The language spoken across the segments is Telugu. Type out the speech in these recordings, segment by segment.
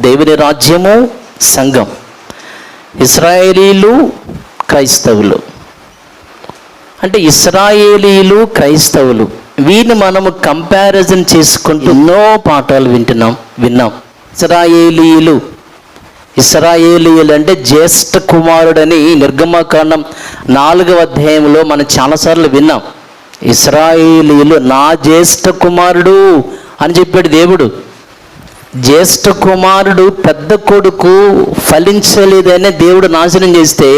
దేవుని రాజ్యము సంఘం. ఇస్రాయేలీలు క్రైస్తవులు. అంటే ఇస్రాయేలీలు క్రైస్తవులు. వీరిని మనము కంపారిజన్ చేసుకుంటూ ఎన్నో పాఠాలు వింటున్నాం విన్నాం. ఇస్రాయేలీలు. ఇస్రాయేలీయులు అంటే జ్యేష్ఠ కుమారుడని నిర్గమకాండం నాలుగవ అధ్యాయంలో మనం చాలాసార్లు విన్నాం. ఇస్రాయేలీలు నా జ్యేష్ఠ కుమారుడు అని చెప్పాడు దేవుడు. జ్యేష్ఠ కుమారుడు పెద్ద కొడుకు ఫలించలేదనే దేవుడు నాశనం చేస్తే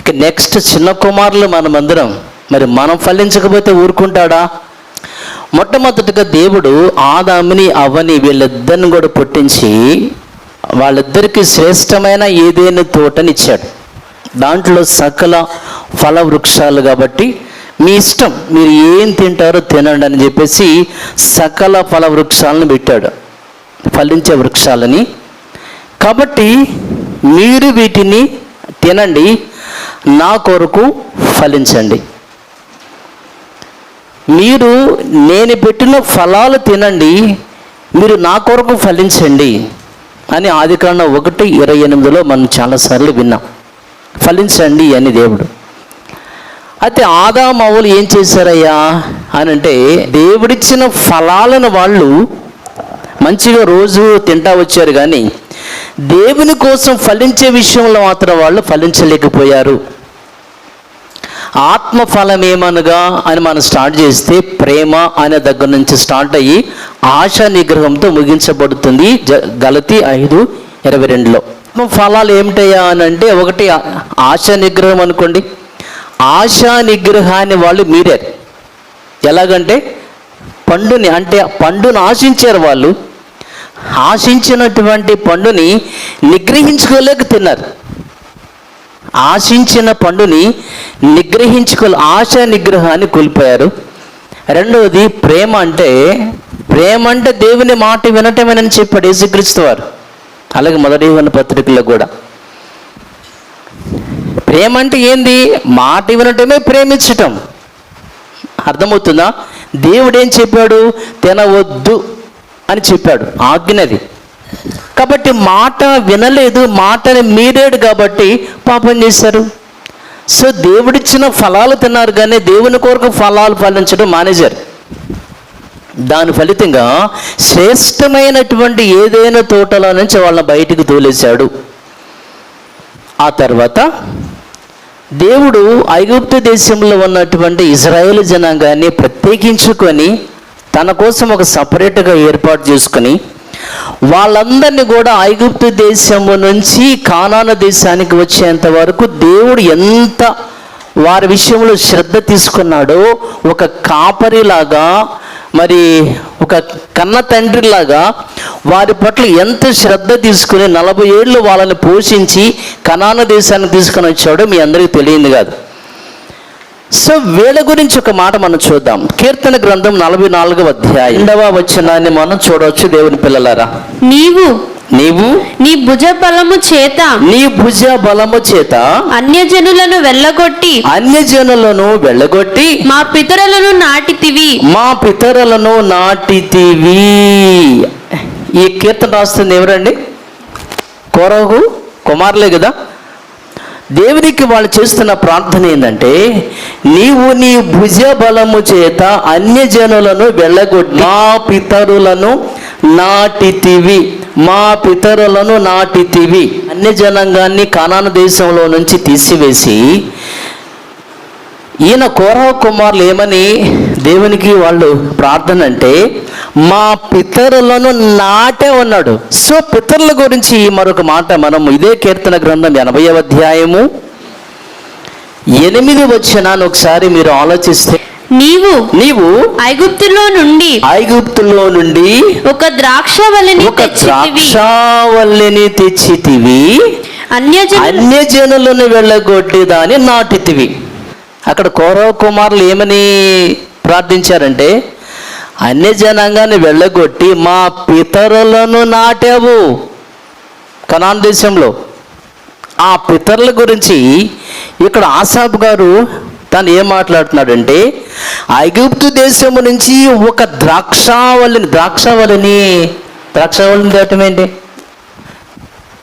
ఇక నెక్స్ట్ చిన్న కుమారులు మనమందరం మరి మనం ఫలించకపోతే ఊరుకుంటాడా? మొట్టమొదటిగా దేవుడు ఆదాముని అవని వీళ్ళిద్దరిని కూడా పుట్టించి వాళ్ళిద్దరికి శ్రేష్టమైన ఏదైనా తోటనిచ్చాడు. దాంట్లో సకల ఫల వృక్షాలు కాబట్టి మీ ఇష్టం మీరు ఏం తింటారో తినండి అని చెప్పేసి సకల ఫల వృక్షాలను పెట్టాడు. ఫలించే వృక్షాలని. కాబట్టి మీరు వీటిని తినండి నా కొరకు ఫలించండి. మీరు నేను పెట్టిన ఫలాలు తినండి మీరు నా కొరకు ఫలించండి అని ఆదికాండం ఒకటి ఇరవై ఎనిమిదిలో మనం చాలాసార్లు విన్నాం. ఫలించండి అని దేవుడు. అయితే ఆదామవులు ఏం చేశారయ్యా అని అంటే దేవుడిచ్చిన ఫలాలను వాళ్ళు మంచిగా రోజు తింటా వచ్చారు కానీ దేవుని కోసం ఫలించే విషయంలో మాత్రం వాళ్ళు ఫలించలేకపోయారు. ఆత్మ ఫలం ఏమనగా అని మనం స్టార్ట్ చేస్తే ప్రేమ అనే దగ్గర నుంచి స్టార్ట్ అయ్యి ఆశా నిగ్రహంతో ముగించబడుతుంది జ గలతి ఐదు ఇరవై రెండులో. ఫలాలు ఏమిటయ్యా అని అంటే ఒకటి ఆశా నిగ్రహం అనుకోండి. ఆశా నిగ్రహాన్ని వాళ్ళు మీరారు. ఎలాగంటే పండుని అంటే పండును ఆశించారు వాళ్ళు. ఆశించినటువంటి పండుని నిగ్రహించుకోలేక తిన్నారు ఆశించిన పండుని నిగ్రహించుకో ఆశ నిగ్రహాన్ని కోల్పోయారు. రెండవది ప్రేమ అంటే ప్రేమ అంటే దేవుని మాట వినటమేనని చెప్పాడు యేసుక్రీస్తు వారు. అలాగే మొదటి ఉన్న పత్రికలో కూడా. ప్రేమ అంటే ఏంది? మాట వినటమే ప్రేమించటం. అర్థమవుతుందా? దేవుడు ఏం చెప్పాడు? తినవద్దు అని చెప్పాడు. ఆజ్ఞది. కాబట్టి మాట వినలేదు మాటని మీరాడు కాబట్టి పాపం చేశారు. సో దేవుడిచ్చిన ఫలాలు తిన్నారు కానీ దేవుని కొరకు ఫలాలు ఫలించడం మానేజర్ దాని ఫలితంగా శ్రేష్టమైనటువంటి ఏదైనా తోటలో నుంచి వాళ్ళని బయటికి తోలేశాడు. ఆ తర్వాత దేవుడు ఐగుప్తు దేశంలో ఉన్నటువంటి ఇజ్రాయేల్ జనాంగాన్ని ప్రత్యేకించుకొని తన కోసం ఒక సపరేట్గా ఏర్పాటు చేసుకొని వాళ్ళందరినీ కూడా ఐగుప్తు దేశము నుంచి కానాన దేశానికి వచ్చేంత వరకు దేవుడు ఎంత వారి విషయంలో శ్రద్ధ తీసుకున్నాడో ఒక కాపరిలాగా మరి ఒక కన్న తండ్రిలాగా వారి పట్ల ఎంత శ్రద్ధ తీసుకుని నలభై ఏళ్ళు వాళ్ళని పోషించి కనాన దేశాన్ని తీసుకొని వచ్చాడో మీ అందరికీ తెలియదు కాదు. సో వీళ్ళ గురించి ఒక మాట మనం చూద్దాం. కీర్తన గ్రంథం నలభై నాలుగవ అధ్యాయం. రెండవ వచనాన్ని మనం చూడవచ్చు దేవుని పిల్లలారా. నీవు నీవు నీ భుజ బలము చేత నీ భుజ బలము చేత అన్యజనులను వెళ్ళగొట్టి అన్యజనులను వెళ్ళగొట్టి మా పితరులను నాటితివి. మా పితరులను నాటితివి. ఈ కీర్తన రాస్తుంది ఎవరండి? కొరగు కుమారులే కదా. దేవునికి వాళ్ళు చేస్తున్న ప్రార్థన ఏంటంటే నీవు నీ భుజ బలము చేత అన్యజనులను వెళ్ళగొట్టి మా పితరులను నాటితివి. మా పితరులను నాటితివి. అన్ని జనాంగాన్ని కానాన దేశంలో నుంచి తీసివేసి ఈయన కోరవ కుమారులు ఏమని దేవునికి వాళ్ళు ప్రార్థన అంటే మా పితరులను నాటే ఉన్నాడు. సో పితరుల గురించి మరొక మాట మనం ఇదే కీర్తన గ్రంథం ఎనభై అధ్యాయము ఎనిమిది వచ్చినాను ఒకసారి మీరు ఆలోచిస్తే నీవు నీవు ఐగుప్తులో నుండి ఐగుప్తులో నుండి ఒక ద్రాక్షవల్లిని ఒక ద్రాక్షావల్లిని తెచ్చితివి. అన్యజనులు అన్యజనులను వెళ్ళగొట్టి దాన్ని నాటితివి. అక్కడ కౌరవ కుమారులు ఏమని ప్రార్థించారంటే అన్య జనాంగాన్ని వెళ్ళగొట్టి మా పితరులను నాటావు. కనాన్ దేశంలో. ఆ పితరుల గురించి ఇక్కడ ఆసాబ్ గారు తను ఏం మాట్లాడుతున్నాడంటే ఐగుప్తు దేశము నుంచి ఒక ద్రాక్షావళిని ద్రాక్షావళిని ద్రాక్షావళిని దాటం ఏంటి?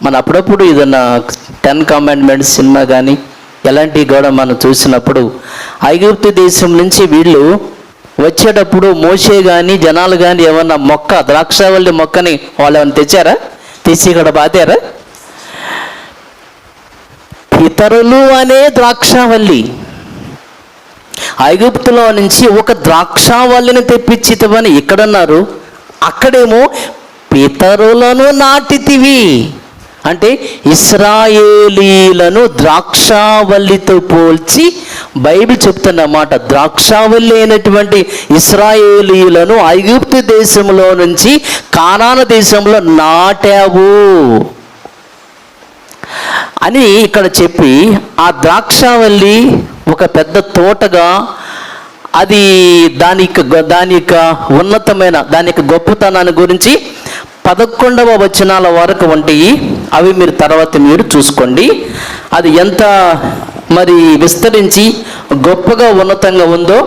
మన అప్పుడప్పుడు ఏదన్నా టెన్ కమాండ్మెంట్స్ సినిమా కానీ ఎలాంటివి కూడా మనం చూసినప్పుడు ఐగుప్తు దేశం నుంచి వీళ్ళు వచ్చేటప్పుడు మోసే కానీ జనాలు కానీ ఏమన్నా మొక్క ద్రాక్షావళి మొక్కని వాళ్ళు ఏమైనా తెచ్చారా? తెచ్చి ఇక్కడ బాతారా ఇతరులు అనే ద్రాక్షావల్లి ఐగుప్తులో నుంచి ఒక ద్రాక్షావల్లిని తెప్పించితవని ఇక్కడన్నారు అక్కడేమో పితరులను నాటితివి. అంటే ఇస్రాయేలీలను ద్రాక్షావల్లితో పోల్చి బైబిల్ చెప్తున్నమాట ద్రాక్షావల్లి అయినటువంటి ఇస్రాయేలీలను ఐగుప్తు దేశంలో నుంచి కానాన దేశంలో నాటావు. అని ఇక్కడ చెప్పి ఆ ద్రాక్షావల్లి ఒక పెద్ద తోటగా అది దాని యొక్క దాని యొక్క ఉన్నతమైన దాని యొక్క గొప్పతనాన్ని గురించి పదకొండవ వచనాల వరకు వంటివి అవి మీరు తర్వాత మీరు చూసుకోండి. అది ఎంత మరి విస్తరించి గొప్పగా ఉన్నతంగా ఉందో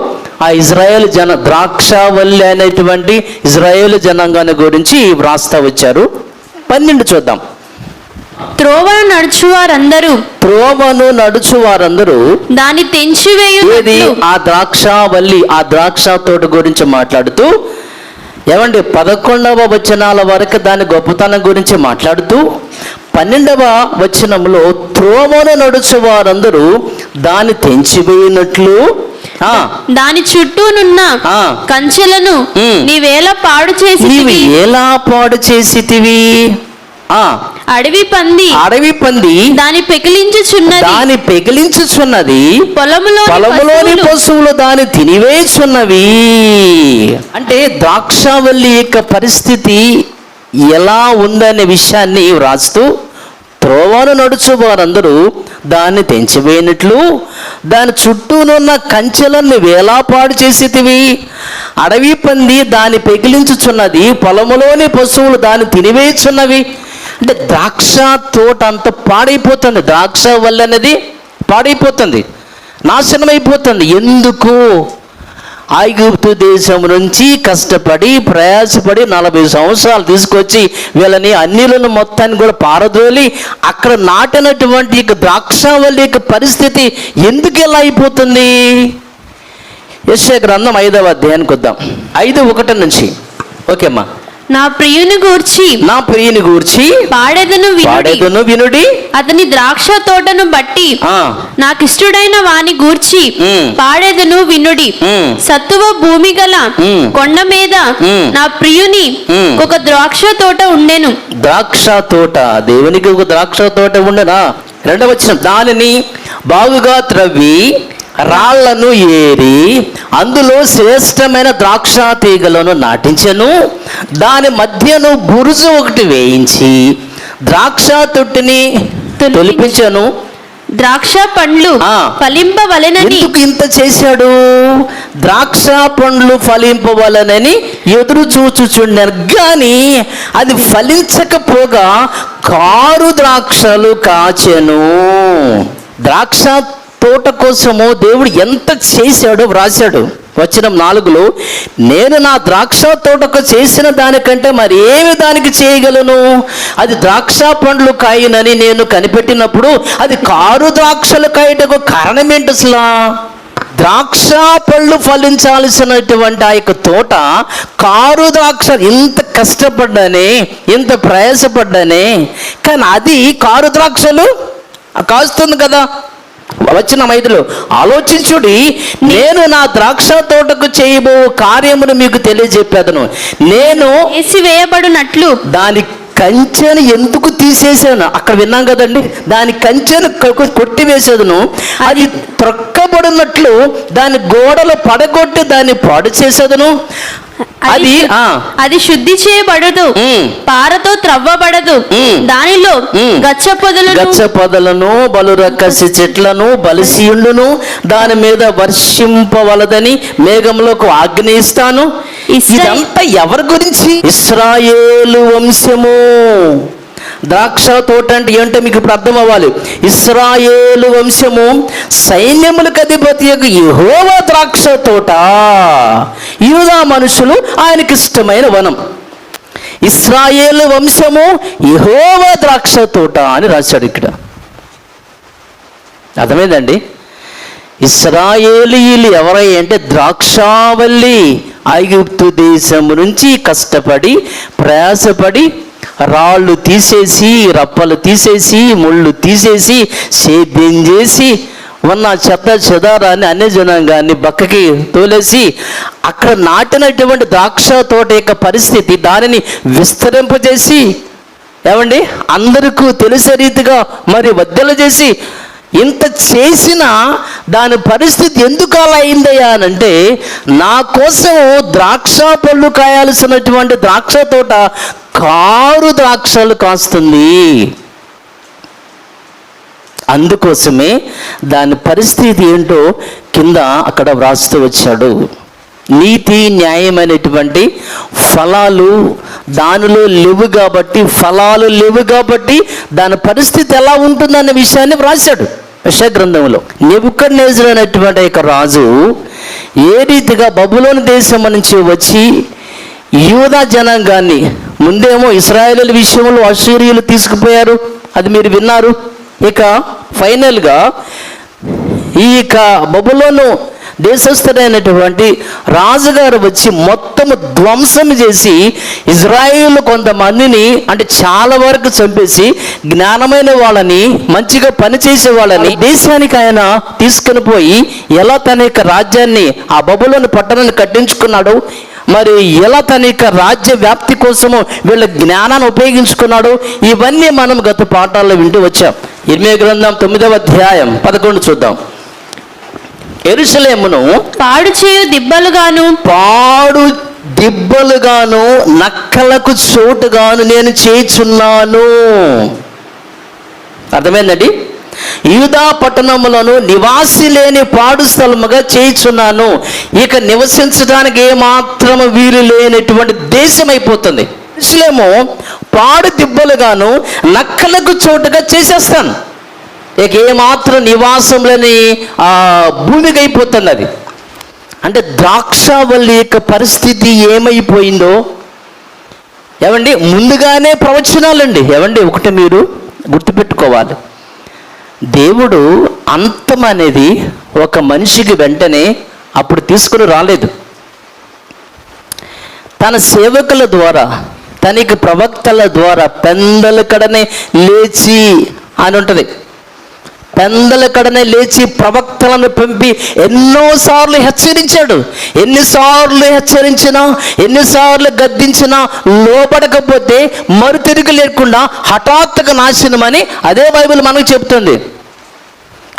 ఆ ఇజ్రాయేల్ జన ద్రాక్షావల్లి అనేటువంటి ఇజ్రాయేల్ జనాంగాన్ని గురించి వ్రాస్తా వచ్చారు. పన్నెండు చూద్దాం. త్రోవను నడుచువారందరూ త్రోవను నడుచు వారందరూ దాన్ని ఏది? తెంచివేయు ఆ ద్రాక్షావల్లి ఆ ద్రాక్ష తోట గురించి మాట్లాడుతూ ఏమండి పదకొండవ వచనాల వరకు దాని గొప్పతనం గురించి మాట్లాడుతూ పన్నెండవ వచనంలో త్రోవను నడుచు వారందరూ దాన్ని తెంచివేయినట్లు? దాని చుట్టూనున్న. కంచెలను. నీవేళ పాడు చేసి నీవు ఎలా పాడు చేసితివి? ఆ. అడవి పంది. అడవి పంది దాని పెకిలించుచున్నది. దాని పెగిలించుచున్నది పొలములో పొలములోని పశువులు. దాన్ని తినివేచున్నవి. అంటే ద్రాక్షావల్లి యొక్క పరిస్థితి ఎలా ఉందనే విషయాన్ని వ్రాస్తూ త్రోవను నడుచు వారందరూ దాన్ని తెంచివేయనట్లు దాని చుట్టూనున్న కంచెలను వేలాపాడు చేసేటివి. అడవి పంది దాన్ని పెగిలించుచున్నది పొలములోని పశువులు దాన్ని తినివేయుచున్నవి అంటే ద్రాక్ష తోట అంత పాడైపోతుంది. ద్రాక్ష వల్ల అనేది పాడైపోతుంది. నాశనం అయిపోతుంది. ఎందుకు? ఐగుప్తు దేశం నుంచి కష్టపడి ప్రయాసపడి నలభై సంవత్సరాలు తీసుకొచ్చి వీళ్ళని అన్నిలను మొత్తాన్ని కూడా పారదోలి అక్కడ నాటినటువంటి ఇక ద్రాక్షావల్లి యొక్క పరిస్థితి ఎందుకు ఎలా అయిపోతుంది? యశ్వ గ్రంథం ఐదవ అధ్యాయానికి వద్దాం. ఐదు ఒకటి నుంచి. ఓకేమ్మా నా ప్రియుని గూర్చి నా ప్రియుని గూర్చి పాడెదను వినుడి పాడేదును వినుడి అతని ద్రాక్ష తోటను బట్టి నాకిష్టుడైన వాని గూర్చి. పాడెదను వినుడి. సత్తువ భూమి గల. కొండ మీద. నా ప్రియుని. ఒక ద్రాక్ష తోట ఉండెను ద్రాక్ష తోట దేవునికి ఒక ద్రాక్ష తోట ఉండనా రెండవ వచ్చిన దానిని బాగుగా త్రవ్వి రాళ్ళను ఏరి అందులో శ్రేష్టమైన ద్రాక్ష తీగలను నాటించెను. దాని మధ్యను బురుజు ఒకటి వేయించి ద్రాక్ష తొట్టిని తొలిపించను. ద్రాక్ష పండ్లు. ఫలింపవలెనని. ఎందుకు ఇంత చేశాడు? ద్రాక్ష పండ్లు ఫలింపవలనని ఎదురు చూచుచుండారు కానీ అది ఫలించకపోగా కారు ద్రాక్షలు కాచెను. ద్రాక్ష తోట కోసము దేవుడు ఎంత చేశాడో వ్రాశాడు. వచ్చిన నాలుగులో నేను నా ద్రాక్ష తోటకు చేసిన దానికంటే మరి ఏమి దానికి చేయగలను? అది ద్రాక్ష పండ్లు కాయనని నేను కనిపెట్టినప్పుడు అది కారు ద్రాక్షలు కాయటకు కారణం ఏంటి అసలు? ద్రాక్ష పళ్ళు ఫలించాల్సినటువంటి ఆ యొక్క తోట కారు ద్రాక్ష ఇంత కష్టపడ్డానే ఇంత ప్రయాసపడ్డానే కానీ అది కారు ద్రాక్షలు కాస్తుంది కదా. వచ్చిన మైదులు ఆలోచించుడి నేను నా ద్రాక్ష తోటకు చేయబో కార్యమును మీకు తెలియజెప్పేదను. నేను వేసివేయబడినట్లు దాని కంచెను ఎందుకు తీసేసాను. అక్కడ విన్నాం కదండి? దాని కంచెను కొ- కొట్టివేసేదను. అది త్రొక్కబడినట్లు దాని గోడలు పడగొట్టి దాన్ని పాడు చేసేదను. అది అది శుద్ధి చేయబడదు. పారతో త్రవ్వబడదు. దానిలో. గచ్చ పొదలను గచ్చ పొదలను బలురక్కసి చెట్లను బలిసీయుండును. దాని మీద వర్షింపవలదని మేఘంలోకి ఇస్రా- ఇదంతా ఎవరి గురించి? ఇస్రాయేలు వంశము. ద్రాక్ష తోట అంటే ఏంటో మీకు ఇప్పుడు అర్థం అవ్వాలి. ఇస్రాయేలు వంశము సైన్యములకు అధిపతి యొక్క యెహోవా ద్రాక్ష తోట. యూదా మనుషులు ఆయనకి ఇష్టమైన వనం. ఇస్రాయేలు వంశము యహోవ ద్రాక్ష తోట అని రాశాడు ఇక్కడ. అర్థమైందండి? ఇస్రాయేలీలు ఎవరై అంటే ద్రాక్షావల్లి ఐగుప్తు దేశం నుంచి కష్టపడి ప్రయాసపడి రాళ్ళు తీసేసి రప్పలు తీసేసి ముళ్ళు తీసేసి సేద్యం చేసి ఉన్న చెత్త చెదారాన్ని అన్ని జనాంగాన్ని బక్కకి తోలేసి అక్కడ నాటినటువంటి ద్రాక్ష తోట యొక్క పరిస్థితి దానిని విస్తరింపజేసి ఏమండి? అందరికీ తెలిసే రీతిగా మరి వద్దలు చేసి ఇంత చేసిన దాని పరిస్థితి ఎందుకు అలా అయిందయ్యా అని అంటే నా కోసం ద్రాక్ష పళ్ళు కాయాల్సినటువంటి ద్రాక్ష తోట కారు ద్రాక్షలు కాస్తుంది. అందుకోసమే దాని పరిస్థితి ఏంటో కింద అక్కడ వ్రాస్తూ వచ్చాడు. నీతి న్యాయమైనటువంటి ఫలాలు దానిలో లేవు కాబట్టి ఫలాలు లేవు కాబట్టి దాని పరిస్థితి ఎలా ఉంటుందన్న విషయాన్ని వ్రాశాడు. యశ గ్రంథంలో నెబుకడ్నేజర్ అనేటువంటి యొక్క రాజు ఏ రీతిగా బబులోని దేశం నుంచి వచ్చి యూదా జనాంగాన్ని ముందేమో ఇస్రాయేల్ విషయంలో అసూరియులు తీసుకుపోయారు. అది మీరు విన్నారు. ఇక ఫైనల్గా ఈ యొక్క బబులోను దేశస్థుడైనటువంటి రాజుగారు వచ్చి మొత్తము ధ్వంసం చేసి ఇజ్రాయిల్ కొంతమందిని అంటే చాలా వరకు చంపేసి జ్ఞానమైన వాళ్ళని మంచిగా పనిచేసే వాళ్ళని దేశానికి ఆయన తీసుకుని పోయి ఎలా తన యొక్క రాజ్యాన్ని ఆ బబులోని పట్టణాన్ని కట్టించుకున్నాడు. మరి ఎలా తన యొక్క రాజ్య వ్యాప్తి కోసము వీళ్ళ జ్ఞానాన్ని ఉపయోగించుకున్నాడు? ఇవన్నీ మనం గత పాఠాల్లో వింటూ వచ్చాం. ఇర్మే గ్రంథం తొమ్మిదవ అధ్యాయం పదకొండు చూద్దాం. ఎరుసలేమును పాడు చేయు దిబ్బలుగాను. పాడు దిబ్బలుగాను నక్కలకు చోటుగాను నేను చేయుచున్నాను. అర్థమైందండి? యూదా పట్టణములను నివాసి లేని పాడు స్థలముగా చేయుచున్నాను. ఇక నివసించడానికి ఏమాత్రం వీలు లేనటువంటి దేశం అయిపోతుంది ఇస్లేమో పాడు దిబ్బలుగాను నక్కలకు చోటుగా చేసేస్తాను. ఇక ఏమాత్రం నివాసం లేని భూమికి అయిపోతుంది అది అంటే ద్రాక్షవల్లి యొక్క పరిస్థితి ఏమైపోయిందో? ఏమండి ముందుగానే ప్రవచనాలండి. ఏమండి ఒకటి మీరు గుర్తుపెట్టుకోవాలి. దేవుడు అంతం అనేది ఒక మనిషికి వెంటనే అప్పుడు తీసుకుని రాలేదు. తన సేవకుల ద్వారా తనకి ప్రవక్తల ద్వారా పెందల కడనే లేచి అని ఉంటుంది. పెందల కడనే లేచి ప్రవక్తలను పంపి ఎన్నోసార్లు హెచ్చరించాడు. ఎన్నిసార్లు హెచ్చరించినా ఎన్నిసార్లు గద్దించినా లోపడకపోతే మరుతిరిగి లేకుండా హఠాత్తుగా నాశనమని అదే బైబిల్ మనకు చెప్తుంది.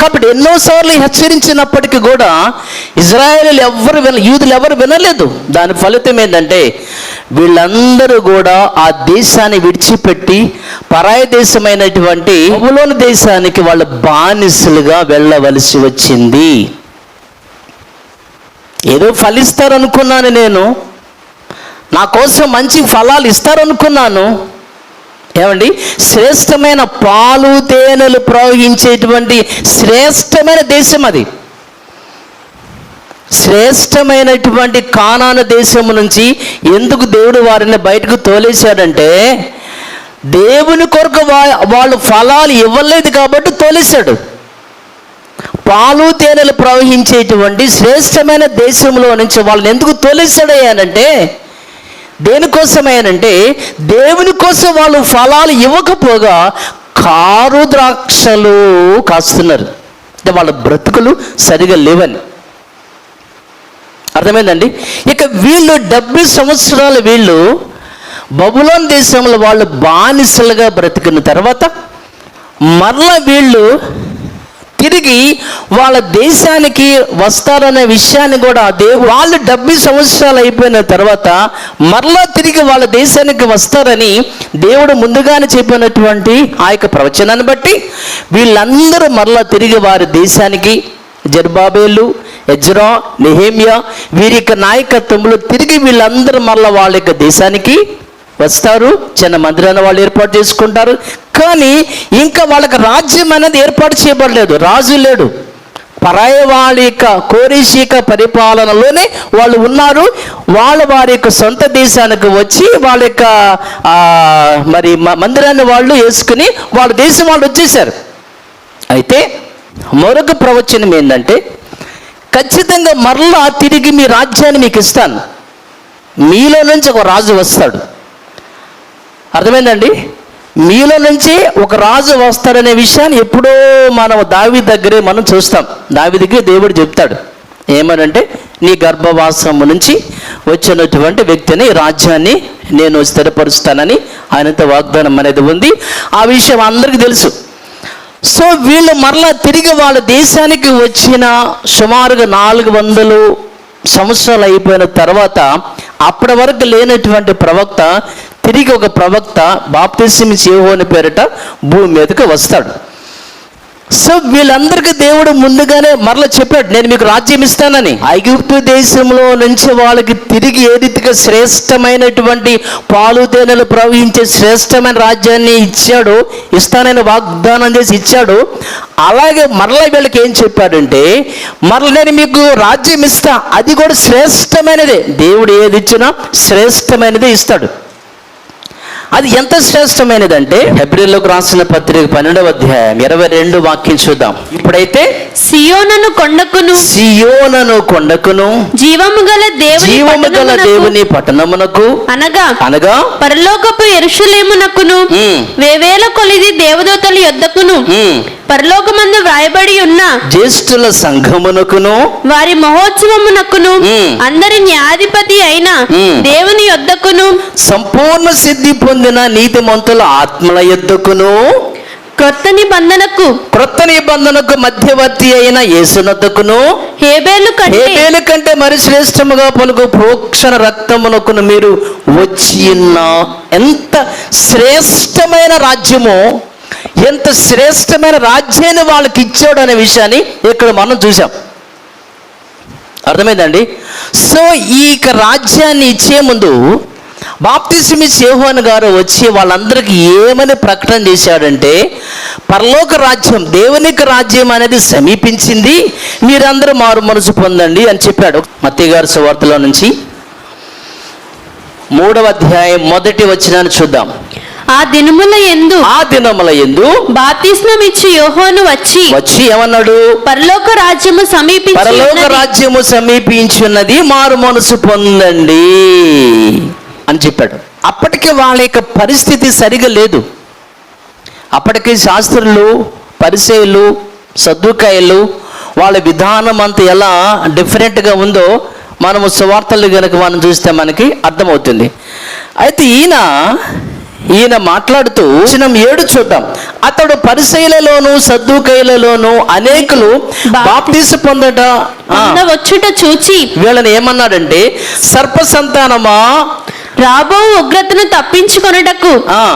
కాబట్టి ఎన్నోసార్లు హెచ్చరించినప్పటికీ కూడా ఇజ్రాయేల్ ఎవరు విన యూదులు ఎవరు వినలేదు. దాని ఫలితం ఏంటంటే వీళ్ళందరూ కూడా ఆ దేశాన్ని విడిచిపెట్టి పరాయ దేశమైనటువంటి బబులోని దేశానికి వాళ్ళ బానిసలుగా వెళ్ళవలసి వచ్చింది. ఏదో ఫలిస్తారనుకున్నాను నేను. నా కోసం మంచి ఫలాలు ఇస్తారనుకున్నాను. ఏమండి? శ్రేష్టమైన పాలు తేనెలు ప్రవహించేటువంటి శ్రేష్టమైన దేశం అది. శ్రేష్టమైనటువంటి కానాన దేశం నుంచి ఎందుకు దేవుడు వారిని బయటకు తోలేశాడంటే దేవుని కొరకు వా- వాళ్ళు ఫలాలు ఇవ్వలేదు కాబట్టి తోలేశాడు. పాలు తేనెలు ప్రవహించేటువంటి శ్రేష్టమైన దేశంలో నుంచి వాళ్ళని ఎందుకు తోలేశాడయ్యానంటే దేనికోసమేనంటే దేవుని కోసం వాళ్ళు ఫలాలు ఇవ్వకపోగా కారు ద్రాక్షలు కాస్తున్నారు. అంటే వాళ్ళ బ్రతుకులు సరిగా లేవని. అర్థమైందండి? ఇక వీళ్ళు డెబ్బై సంవత్సరాలు వీళ్ళు బబులోన్ దేశంలో వాళ్ళు బానిసలుగా బ్రతికిన తర్వాత మరలా వీళ్ళు తిరిగి వాళ్ళ దేశానికి వస్తారనే విషయాన్ని కూడా దేవు వాళ్ళు డెబ్బై సంవత్సరాలు అయిపోయిన తర్వాత మరలా తిరిగి వాళ్ళ దేశానికి వస్తారని దేవుడు ముందుగానే చెప్పినటువంటి ఆ యొక్క ప్రవచనాన్ని బట్టి వీళ్ళందరూ మరలా తిరిగి వారి దేశానికి జర్బాబేలు ఎజ్రా నెహేమియా వీరి యొక్క నాయకత్వంలో తిరిగి వీళ్ళందరూ మరలా వాళ్ళ యొక్క దేశానికి వస్తారు చిన్న మందిరాన్ని వాళ్ళు ఏర్పాటు చేసుకుంటారు. కానీ ఇంకా వాళ్ళకి రాజ్యం అనేది ఏర్పాటు చేయబడలేదు. రాజు లేడు. పరాయి వాళ్ళ యొక్క కోరిషిక పరిపాలనలోనే వాళ్ళు ఉన్నారు. వాళ్ళ వారి యొక్క సొంత దేశానికి వచ్చి వాళ్ళ యొక్క మరి మ- మందిరాన్ని వాళ్ళు వేసుకుని వాళ్ళ దేశం వాళ్ళు వచ్చేసారు అయితే మరొక ప్రవచనం ఏంటంటే ఖచ్చితంగా మరలా తిరిగి మీ రాజ్యాన్ని మీకు ఇస్తాను. మీలో నుంచి ఒక రాజు వస్తాడు. అర్థమైందండి? మీలో నుంచి ఒక రాజు వస్తాడనే విషయాన్ని ఎప్పుడో మనం దావి దగ్గరే మనం చూస్తాం. దావి దగ్గర దేవుడు చెప్తాడు. ఏమనంటే నీ గర్భవాసము నుంచి వచ్చినటువంటి వ్యక్తిని రాజ్యాన్ని నేను స్థిరపరుస్తానని ఆయనతో వాగ్దానం అనేది ఉంది. ఆ విషయం అందరికీ తెలుసు. సో వీళ్ళు మరలా తిరిగి వాళ్ళ దేశానికి వచ్చిన సుమారుగా నాలుగు వందలు సంవత్సరాలు అయిపోయిన తర్వాత అప్పటి వరకు లేనటువంటి ప్రవక్త తిరిగి ఒక ప్రవక్త బాప్తిసిమి చేహోని పేరిట భూమి మీదకి వస్తాడు. సో వీళ్ళందరికీ దేవుడు ముందుగానే మరలా చెప్పాడు నేను మీకు రాజ్యం ఇస్తానని. ఐగుప్తు దేశంలో నుంచి వాళ్ళకి తిరిగి ఏ రీతిగా శ్రేష్టమైనటువంటి పాలు తేనెలు ప్రవహించే శ్రేష్టమైన రాజ్యాన్ని ఇచ్చాడు ఇస్తానని వాగ్దానం చేసి ఇచ్చాడు. అలాగే మరలా వీళ్ళకి ఏం చెప్పాడంటే మరల నేను మీకు రాజ్యం ఇస్తా అది కూడా శ్రేష్టమైనదే. దేవుడు ఏది ఇచ్చినా శ్రేష్టమైనదే ఇస్తాడు. అది ఎంత శ్రేష్టమైనదంటే ఫిబ్రవరిలోకి రాసిన పత్రిక పన్నెండవ అధ్యాయం ఇరవై రెండు వాక్యం చూద్దాం ఇప్పుడైతే సియోనను కొండకును సియోనను కొండకును జీవము గల దేవుని జీవము గల పట్టణమునకు, దేవుని పట్టణమునకు అనగా అనగా పరలోకపు ఎరుషులేమునకును వేవేల కొలిది దేవదూతల యొద్దకును పరలోకమందు వ్రాయబడి ఉన్న జ్యేష్ఠుల సంఘమునకును వారి మహోత్సవమునకును. అందరి న్యాయాధిపతి అయిన. దేవుని యొద్దకును సంపూర్ణ సిద్ధి పొందిన నీతిమంతుల ఆత్మల యుద్ధకును క్రొత్త నిబంధనకు క్రొత్త నిబంధనకు మధ్యవర్తి అయిన యేసునద్దకును. హేబేలు కంటే హేబేలు కంటే మరి శ్రేష్టముగా పలుకు ప్రోక్షణ రక్తమునకును మీరు వచ్చిన ఎంత శ్రేష్టమైన రాజ్యమో ఎంత శ్రేష్టమైన రాజ్యాన్ని వాళ్ళకి ఇచ్చాడు అనే విషయాన్ని ఇక్కడ మనం చూసాం అర్థమైందండి? సో ఈ రాజ్యాన్ని ఇచ్చే ముందు బాప్తిస్మి సేహోన్ గారు వచ్చి వాళ్ళందరికీ ఏమని ప్రకటన చేశాడంటే పరలోక రాజ్యం దేవునికి రాజ్యం అనేది సమీపించింది మీరందరూ మారు మనసు పొందండి అని చెప్పాడు. మత్తి గారి సువార్తలో నుంచి మూడవ అధ్యాయం మొదటి వచ్చినాన్ని చూద్దాం. ఆ దినముల ఎందు ఆ దినముల ఎందు బాప్తిస్మం ఇచ్చి యోహోను వచ్చి వచ్చి ఏమన్నాడు? పరలోక రాజ్యము సమీపించి పరలోక. రాజ్యము సమీపించున్నది మారు మనసు పొందండి. అని చెప్పాడు. అప్పటికి వాళ్ళ యొక్క పరిస్థితి సరిగా లేదు. అప్పటికి శాస్త్రులు పరిచయులు సద్దుకాయలు వాళ్ళ విధానం అంత ఎలా డిఫరెంట్గా ఉందో మనము సువార్తలు కనుక మనం చూస్తే మనకి అర్థమవుతుంది. అయితే ఈయన ఈయన మాట్లాడుతూ వచనం ఏడు చూద్దాం. అతడు పరిశైలలోను సద్దుకైలలోను అనేకులు బాప్తీసు పొందట వచ్చుట చూచి వీళ్ళని ఏమన్నాడంటే సర్ప సంతానమా రాబో ఉగ్రతను తప్పించుకొనుటకు.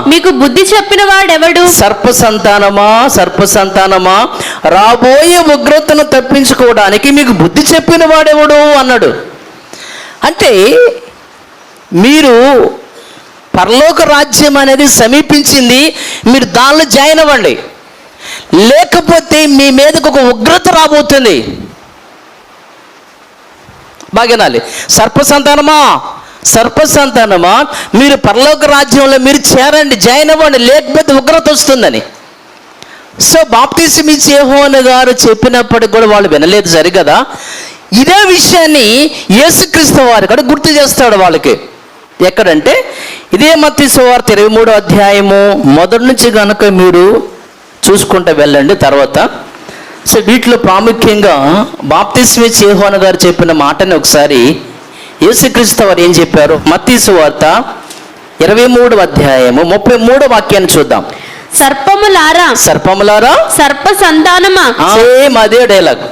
మీకు బుద్ధి చెప్పిన వాడెవడు? సర్ప సంతానమా సర్ప సంతానమా రాబోయే ఉగ్రతను తప్పించుకోవడానికి మీకు బుద్ధి చెప్పిన వాడెవడు? అన్నాడు. అంటే మీరు పరలోక రాజ్యం అనేది సమీపించింది మీరు దానిలో జాయిన్ అవ్వండి. లేకపోతే మీ మీదకు ఒక ఉగ్రత రాబోతుంది. బాగనాలి సర్ప సంతానమా సర్ప సంతానమా మీరు పరలోక రాజ్యంలో మీరు చేరండి జాయిన్ అవ్వండి లేకపోతే ఉగ్రత వస్తుందని. సో బాప్తీసి ఇచ్చి యెహోవా గారు చెప్పినప్పటికి కూడా వాళ్ళు వినలేదు సరిగదా? ఇదే విషయాన్ని యేసుక్రీస్తు వారు కూడా గుర్తు చేస్తాడు వాళ్ళకి. ఎక్కడంటే ఇదే మత్తి సువార్త ఇరవై మూడో అధ్యాయము మొదటి నుంచి కనుక మీరు చూసుకుంటూ వెళ్ళండి తర్వాత. సో వీటిలో ప్రాముఖ్యంగా బాప్తిస్మి చేహోన గారు చెప్పిన మాటని ఒకసారి యేసుక్రీస్తు వారు ఏం చెప్పారు? మత్తి సువార్త ఇరవై మూడో అధ్యాయము ముప్పై మూడో వాక్యాన్ని చూద్దాం. సర్పములారా? సర్పములారా? సర్ప సంతానమా సేమ్ అదే డైలాగ్.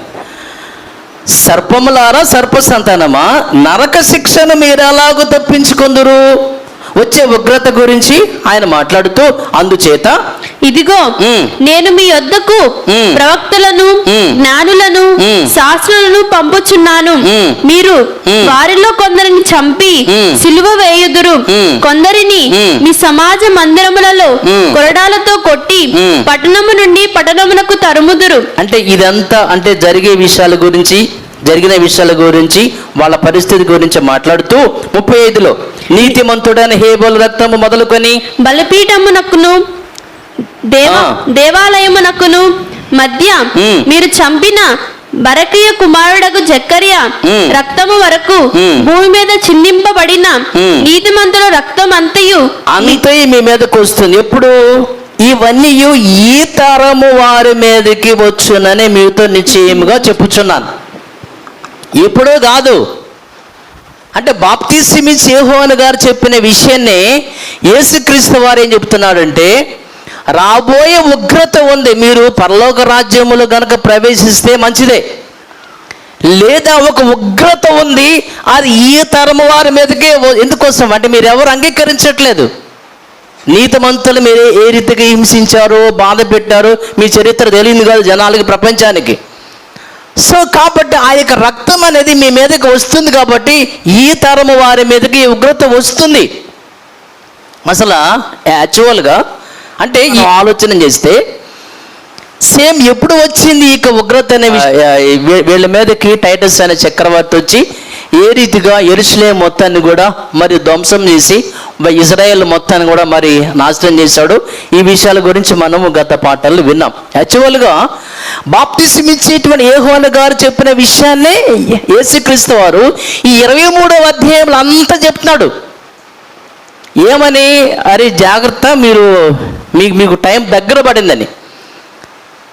సర్పములారా సర్ప సంతానమా నరక శిక్షను మీరు ఎలాగో తప్పించుకుందరు? వచ్చే ఉగ్రత గురించి ఆయన మాట్లాడుతూ అందుచేత ఇదిగో. నేను మీ యొద్దకు. ప్రవక్తలను. జ్ఞానులను. శాస్త్రులను పంపుచున్నాను. మీరు. వారిలో కొందరిని చంపి. సిలువ వేయుదురు. కొందరిని. మీ సమాజ మందిరములలో. కొరడాలతో కొట్టి. పట్టణము నుండి పట్టణమునకు తరుముదురు అంటే ఇదంతా అంటే జరిగే విషయాల గురించి జరిగిన విషయాల గురించి వాళ్ళ పరిస్థితి గురించి మాట్లాడుతూ ముప్పై ఐదులో నీతిమంతుడైన హేబోల రక్తము మొదలుకొని బలిపీఠమునకును దేవ. దేవాలయమునకును మధ్య. మీరు చంపిన బరకీయ కుమారుడకు జక్కర్య. రక్తము వరకు. భూమి మీద చిందింపబడిన మ్మ్. నీతిమంతుల రక్తం అంతయు అంతే మీ మీదకి వస్తుంది ఎప్పుడు ఇవన్నీ ఈ తరము వారి మీదకి వచ్చునని మీతో నిశ్చయముగా చెప్పుచున్నాను ఎప్పుడో కాదు. అంటే బాప్తిసిమిస్ యేహోవను గారు చెప్పిన విషయాన్ని యేసుక్రీస్తు వారు ఏం చెప్తున్నాడంటే రాబోయే ఉగ్రత ఉంది. మీరు పరలోక రాజ్యములు కనుక ప్రవేశిస్తే మంచిదే. లేదా ఒక ఉగ్రత ఉంది అది ఈ తరము వారి మీదకే ఎందుకోసం? అంటే మీరు ఎవరు అంగీకరించట్లేదు. నీతిమంతులు మీరు ఏ రీతిగా హింసించారో బాధ పెట్టారో మీ చరిత్ర తెలియదు కాదు జనాలకి ప్రపంచానికి. సో కాబట్టి ఆ యొక్క రక్తం అనేది మీ మీదకి వస్తుంది కాబట్టి ఈ తరము వారి మీదకి ఈ ఉగ్రత వస్తుంది. అసలు యాక్చువల్గా అంటే ఈ ఆలోచన చేస్తే సేమ్ ఎప్పుడు వచ్చింది ఇక ఉగ్రత అనే వీళ్ళ మీదకి టైటస్ అనే చక్రవర్తి వచ్చి ఏ రీతిగా ఎరుసలే మొత్తాన్ని కూడా మరి ధ్వంసం చేసి ఇజ్రాయెల్ మొత్తాన్ని కూడా మరి నాశనం చేశాడు. ఈ విషయాల గురించి మనము గత పాఠాలు విన్నాం. యాక్చువల్గా బాప్తిసం ఇచ్చేటువంటి ఏహోన గారు చెప్పిన విషయాన్నే యేసుక్రీస్తు వారు ఈ ఇరవై మూడవ అధ్యాయంలో అంతా చెప్తున్నాడు. ఏమని? అరే జాగ్రత్త మీరు మీకు మీకు టైం దగ్గర పడిందని.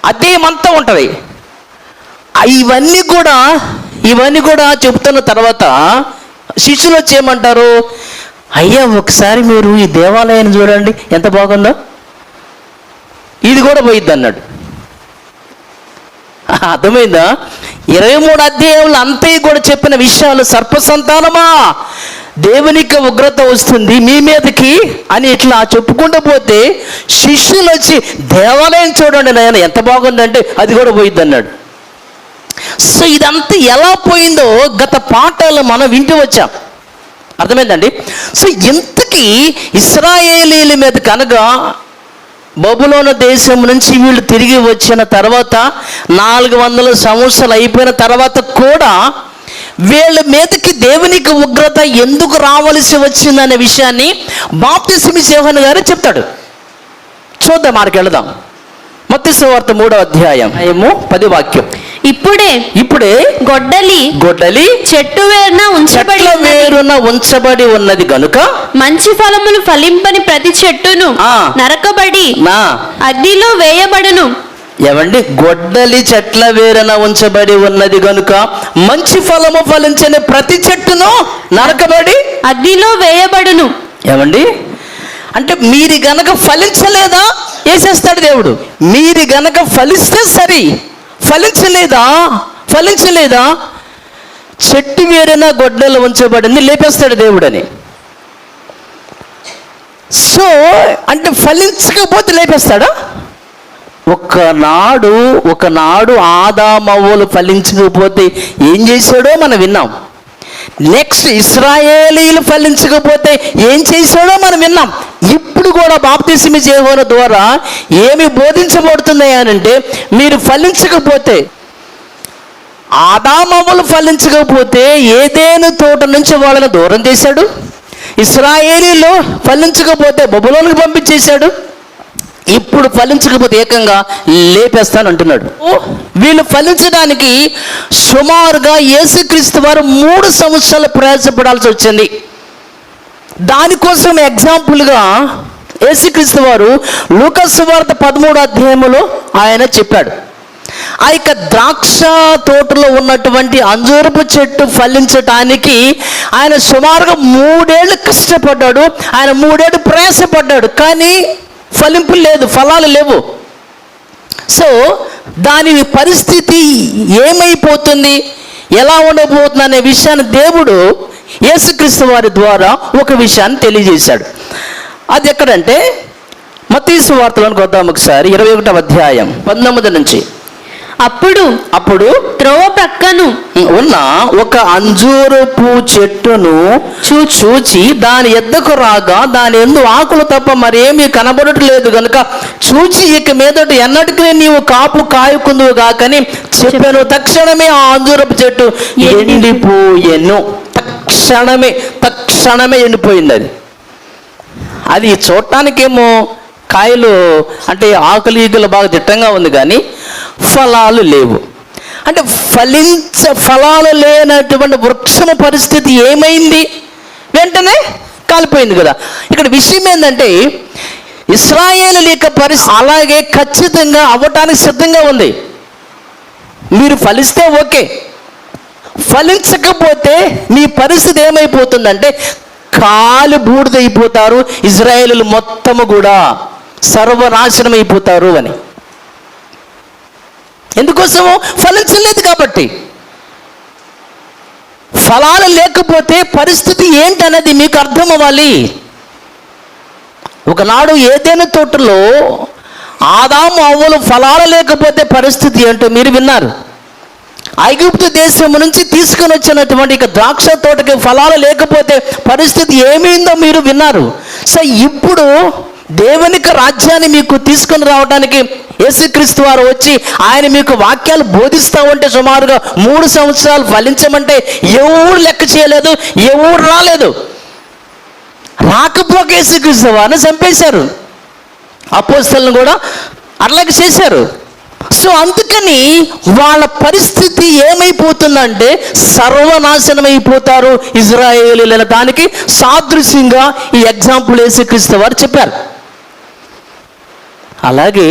అదేమంతా ఉంటుంది. ఇవన్నీ కూడా ఇవన్నీ కూడా చెబుతున్న తర్వాత శిష్యులు వచ్చి ఏమంటారు? అయ్యా ఒకసారి మీరు ఈ దేవాలయాన్ని చూడండి ఎంత బాగుందో. ఇది కూడా పోయిద్ది అన్నాడు. అర్థమైందా? ఇరవై మూడు అధ్యాయంలో అంతయ్య కూడా చెప్పిన విషయాలు సర్పసంతానమా దేవునికి ఉగ్రత వస్తుంది మీ మీదకి అని ఇట్లా చెప్పుకుంటూ పోతే శిష్యులు వచ్చి దేవాలయం చూడండి నాయన ఎంత బాగుందంటే అది కూడా పోయింది అన్నాడు సో ఇదంతా ఎలా పోయిందో గత పాఠాలు మనం వింటూ వచ్చాం. అర్థమైందండి? సో ఇంతకీ ఇస్రాయేలీల మీద కనుక బబులోన దేశం నుంచి వీళ్ళు తిరిగి వచ్చిన తర్వాత నాలుగు వందల సంవత్సరాలు అయిపోయిన తర్వాత కూడా వీళ్ళ మీదకి దేవునికి ఉగ్రత ఎందుకు రావలసి వచ్చిందనే విషయాన్ని బాప్తిసిమి సేవన్ గారు చెప్తాడు. చూద్దాం మనకి వెళదాం. మత్తి సువార్త మూడో అధ్యాయం. ఏమో పది వాక్యం. ఇప్పుడే ఇప్పుడే గొడ్డలి గొడ్డలి చెట్టు వేరున ఉంచబడి. వేరున ఉంచబడి ఉన్నది గనుక మంచి ఫలములు ఫలింపని ప్రతి చెట్టును ఆ. నరకబడి అగ్నిలో వేయబడును. ఏమండి? గొడ్డలి చెట్ల వేరున ఉంచబడి ఉన్నది గనుక మంచి ఫలము ఫలించని ప్రతి చెట్టును నరకబడి అగ్నిలో వేయబడును. ఏమండి? అంటే మీరు గనక ఫలించలేదా? వేసేస్తాడు దేవుడు. మీరు గనక ఫలిస్తే సరి. ఫలించలేదా? ఫలించలేదా? చెట్టు వేరున గొడ్డలు ఉంచబడింది లేపేస్తాడు దేవుడని. సో అంటే ఫలించకపోతే లేపేస్తాడా? ఒకనాడు ఒకనాడు ఆదామవ్వలు ఫలించకపోతే ఏం చేశాడో మనం విన్నాం. నెక్స్ట్ ఇస్రాయేలీలు ఫలించకపోతే ఏం చేశాడో మనం విన్నాం. ఇప్పుడు కూడా బాప్తిసిమి చేహోన ద్వారా ఏమి బోధించబడుతుంది అంటే మీరు ఫలించకపోతే ఆదామములు ఫలించకపోతే ఏదేను తోట నుంచి వాళ్ళని దూరం చేశాడు? ఇస్రాయేలీలో ఫలించకపోతే బొబులోనికి పంపించేశాడు? ఇప్పుడు ఫలించకపోతే ఏకంగా లేపేస్తాను అంటున్నాడు. వీళ్ళు ఫలించడానికి సుమారుగా యేసుక్రీస్తు వారు మూడు సంవత్సరాలు ప్రయాసపడాల్సి వచ్చింది. దానికోసం ఎగ్జాంపుల్గా యేసుక్రీస్తు వారు లూకస్ వార్త పదమూడు అధ్యాయములో ఆయన చెప్పాడు. ఆ యొక్క ద్రాక్ష తోటలో ఉన్నటువంటి అంజూరపు చెట్టు ఫలించటానికి ఆయన సుమారుగా మూడేళ్ళు కష్టపడ్డాడు. ఆయన మూడేళ్ళు ప్రయాసపడ్డాడు. కానీ ఫలింపులు లేదు ఫలాలు లేవు. సో దాని పరిస్థితి ఏమైపోతుంది? ఎలా ఉండబోతుంది అనే విషయాన్ని దేవుడు యేసుక్రీస్తు వారి ద్వారా ఒక విషయాన్ని తెలియజేశాడు. అది ఎక్కడంటే మతీసు వార్తలను కొద్దాం ఒకసారి ఇరవై ఒకటవ అధ్యాయం పంతొమ్మిది నుంచి. అప్పుడు అప్పుడు త్రోవ ప్రక్కను ఉన్న ఒక అంజూరపు చెట్టును చూ చూచి దాని ఎద్దకు రాగా దాని ఎందు ఆకులు తప్ప మరేమీ కనబడట్లేదు గనుక చూచి ఇక మీదట ఎన్నటికీ నీవు కాపు కాయకుందువు గాకని చెప్పాను. తక్షణమే ఆ అంజూరపు చెట్టు ఎండిపోయెను. తక్షణమే తక్షణమే ఎండిపోయింది అది అది చూడటానికేమో కాయలు అంటే ఆకులు ఈకలు బాగా దిట్టంగా ఉంది కానీ ఫలాలు లేవు. అంటే ఫలించ ఫలాలు లేనటువంటి వృక్షము పరిస్థితి ఏమైంది? వెంటనే కాలిపోయింది కదా. ఇక్కడ విషయం ఏంటంటే ఇస్రాయేల్ యొక్క పరిస్థితి అలాగే ఖచ్చితంగా అవ్వటానికి సిద్ధంగా ఉంది. మీరు ఫలిస్తే ఓకే. ఫలించకపోతే మీ పరిస్థితి ఏమైపోతుందంటే కాలు బూడిదైపోతారు ఇజ్రాయేలు మొత్తము కూడా సర్వనాశనం అయిపోతారు అని. ఎందుకోసము? ఫలించలేదు కాబట్టి. ఫలాలు లేకపోతే పరిస్థితి ఏంటనేది మీకు అర్థం అవ్వాలి. ఒకనాడు ఏదైనా తోటలో ఆదాము అవ్వలు ఫలాలు లేకపోతే పరిస్థితి ఏంటో మీరు విన్నారు. ఐగుప్తు దేశం నుంచి తీసుకుని వచ్చినటువంటి ఇక ద్రాక్ష తోటకి ఫలాలు లేకపోతే పరిస్థితి ఏమైందో మీరు విన్నారు. సో ఇప్పుడు దేవునికి రాజ్యాన్ని మీకు తీసుకుని రావడానికి యేసుక్రీస్తు వారు వచ్చి ఆయన మీకు వాక్యాలు బోధిస్తూ ఉంటే సుమారుగా మూడు సంవత్సరాలు ఫలించమంటే ఎవరు లెక్క చేయలేదు ఎవరు రాలేదు. రాకపోక యేసుక్రీస్తు వారిని చంపేశారు. అపోస్తలను కూడా అట్లాగే చేశారు. సో అందుకని వాళ్ళ పరిస్థితి ఏమైపోతుందంటే సర్వనాశనం అయిపోతారు ఇజ్రాయేలీల దానికి సాదృశ్యంగా ఈ ఎగ్జాంపుల్ యేసుక్రీస్తు వారు చెప్పారు. అలాగే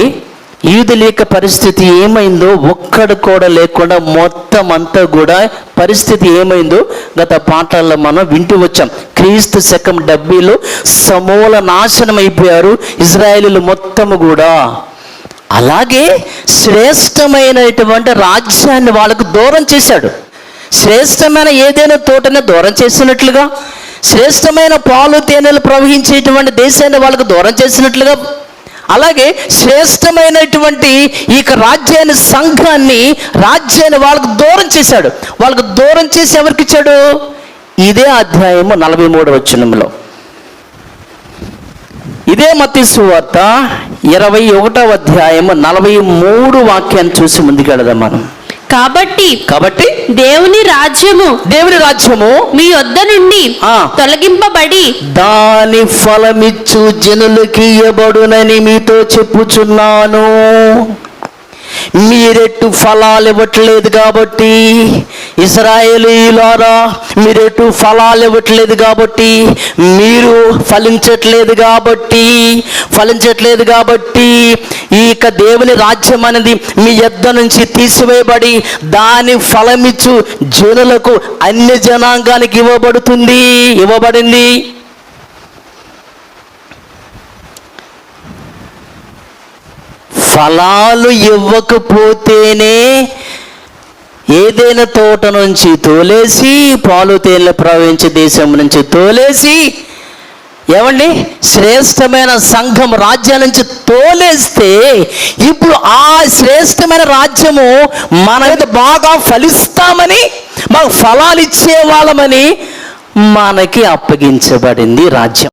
ఈదుల యొక్క పరిస్థితి ఏమైందో ఒక్కడు కూడా లేకుండా మొత్తం అంతా కూడా పరిస్థితి ఏమైందో గత పాఠాల్లో మనం వింటూ వచ్చాం. క్రీస్తు శకం డబ్బీలో సమూల నాశనం అయిపోయారు ఇజ్రాయేలీలు మొత్తము కూడా. అలాగే శ్రేష్టమైనటువంటి రాజ్యాన్ని వాళ్ళకు దూరం చేశాడు. శ్రేష్టమైన ఏదైనా తోటని దూరం చేసినట్లుగా శ్రేష్టమైన పాలు తేనెలు ప్రవహించేటువంటి దేశాన్ని వాళ్ళకు దూరం చేసినట్లుగా అలాగే శ్రేష్టమైనటువంటి ఈ యొక్క రాజ్యాన్ని సంఘాన్ని రాజ్యాన్ని వాళ్ళకు దూరం చేశాడు. వాళ్ళకు దూరం చేసి ఎవరికి ఇచ్చాడు? ఇదే అధ్యాయము నలభై మూడు వచ్చినంలో ఇదే మతీసు వార్త ఇరవై ఒకటవ అధ్యాయము నలభై మూడు వాక్యాన్ని చూసి ముందుకెళదాం మనం. కాబట్టి కాబట్టి దేవుని రాజ్యము దేవుని రాజ్యము మీ వద్ద నుండి ఆ. తొలగింపబడి దాని ఫలమిచ్చు జనులకి ఇవ్వబడునని మీతో చెప్పుచున్నాను మీరెట్టు ఫలాలు ఇవ్వట్లేదు కాబట్టి ఇస్రాయేలీలారా మీరెట్టు ఫలాలు ఇవ్వట్లేదు కాబట్టి మీరు ఫలించట్లేదు కాబట్టి ఫలించట్లేదు కాబట్టి ఈ యొక్క దేవుని రాజ్యం అనేది మీ ఎద్ద నుంచి తీసివేయబడి దాని ఫలమిచ్చు జనులకు అన్య జనాంగానికి ఇవ్వబడుతుంది. ఇవ్వబడింది. ఫలాలు ఇవ్వకపోతేనే ఏదైనా తోట నుంచి తోలేసి పాలు తేనెలు ప్రవహించే దేశం నుంచి తోలేసి ఏమండి? శ్రేష్టమైన సంఘం రాజ్యం నుంచి తోలేస్తే ఇప్పుడు ఆ శ్రేష్టమైన రాజ్యము మన మీద బాగా ఫలిస్తామని మాకు ఫలాలు ఇచ్చే వాళ్ళమని మనకి అప్పగించబడింది రాజ్యం.